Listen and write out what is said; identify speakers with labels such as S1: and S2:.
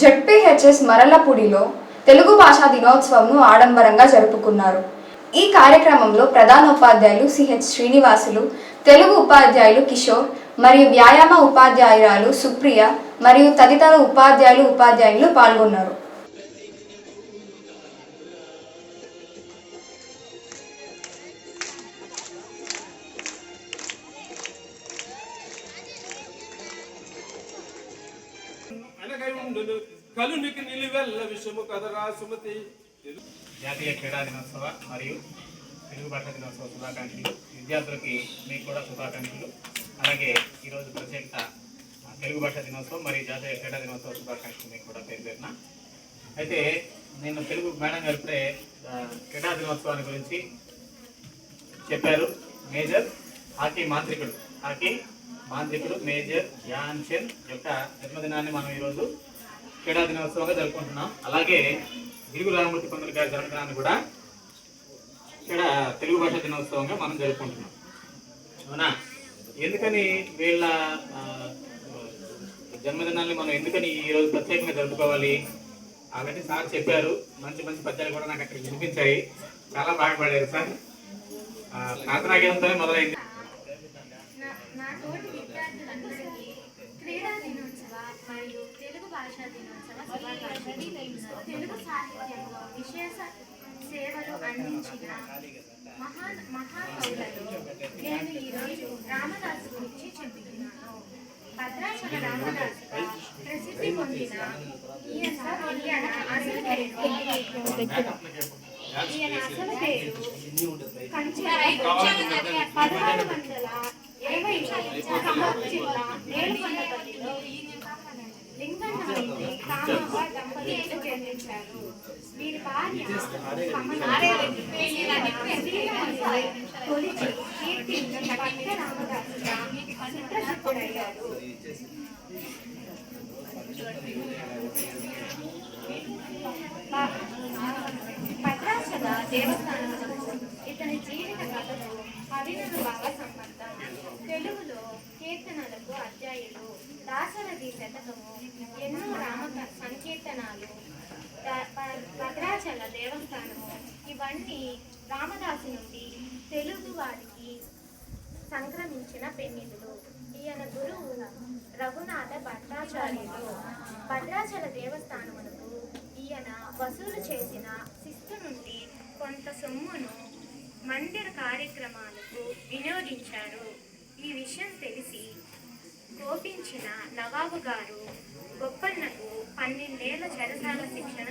S1: ZPHS మరలపూడిలో Telugu భాషా దినోత్సవంను ఆడంబరంగా జరుపుకున్నారు. ఈ కార్యక్రమంలో ప్రధాన ఉపాధ్యాయులు సిహెచ్ శ్రీనివాసులు తెలుగు ఉపాధ్యాయులు కిషోర్ మరియు వ్యాయామ ఉపాధ్యాయురాలు సుప్రియ మరియు తదితర ఉపాధ్యాయులు ఉపాధ్యాయులు పాల్గొన్నారు.
S2: అనగై కలునికి నిలువెల్ల విషము కదరా సుమతి
S3: జాతీయ క్రీడా దినోత్సవ మరియు తెలుగు భాష దినోత్సవ శుభాకాంక్షలు. విద్యార్థులకి మీకు కూడా శుభాకాంక్షలు. అలాగే ఈరోజు ప్రత్యేకత తెలుగు భాష దినోత్సవం మరియు జాతీయ క్రీడా దినోత్సవ శుభాకాంక్షలు మీకు కూడా పేరు అయితే నేను తెలుగు మేడం గారు ఇప్పుడే క్రీడా దినోత్సవాన్ని గురించి చెప్పారు. మేజర్ హాకీ మాంత్రికుడు. హాకీ మాంత్రికుడు మేజర్ ధ్యాన్ చంద్ యొక్క జన్మదినాన్ని మనం ఈరోజు క్రీడా దినోత్సవంగా జరుపుకుంటున్నాం. అలాగే గిరుగు రామమూర్తి పంతులు గారి జన్మదినాన్ని కూడా ఇక్కడ తెలుగు భాష దినోత్సవంగా మనం జరుపుకుంటున్నాం. అవునా? ఎందుకని వీళ్ళ జన్మదినాన్ని మనం ఎందుకని ఈరోజు ప్రత్యేకంగా జరుపుకోవాలి? అవన్నీ సార్ చెప్పారు. మంచి మంచి పద్యాలు కూడా నాకు అక్కడ వినిపించాయి. చాలా బాగా సార్. ఆ, ప్రార్థనాగీతంతోనే మొదలైంది
S4: నా నా తోటి విద్యార్థులందరికీ క్రీడా దినోత్సవ మరియు తెలుగు భాషా దినోత్సవ శుభాకాంక్షలు. తెలుగు సాహిత్యంలో విశేష సేవలు అందించిన మహా మహాకవులలో నేను ఈరోజు రామదాసు గురించి చెబుతున్నాను. భద్రాచల రామదాసుగా ప్రసిద్ధి పొందిన ఈయన ఈయన అసలు పేరు ఈయన అసలు పేరు పదహారు భద్రాచల దేవస్థానం ఇతని జీవిత కథలో అవినలు భావ సంబంధం తెలుగులో కీర్తనలకు అధ్యాయులు దాసరథి శతకము ఎన్నో రామ సంకీర్తనాలు సంతానము ఇవన్నీ రామదాసు నుండి తెలుగు వారికి సంక్రమించిన పెన్నిధులు ఈయన గురువు రఘునాథ భట్టాచార్యులు భద్రాచల దేవస్థానమునకు ఈయన వసూలు చేసిన శిస్తు నుండి కొంత సొమ్మును మందిర కార్యక్రమాలకు వినియోగించారు. ఈ విషయం తెలిసి కోపించిన నవాబు గారు గొప్పన్నకు పన్నెండేళ్ళ చెరసాల శిక్షణ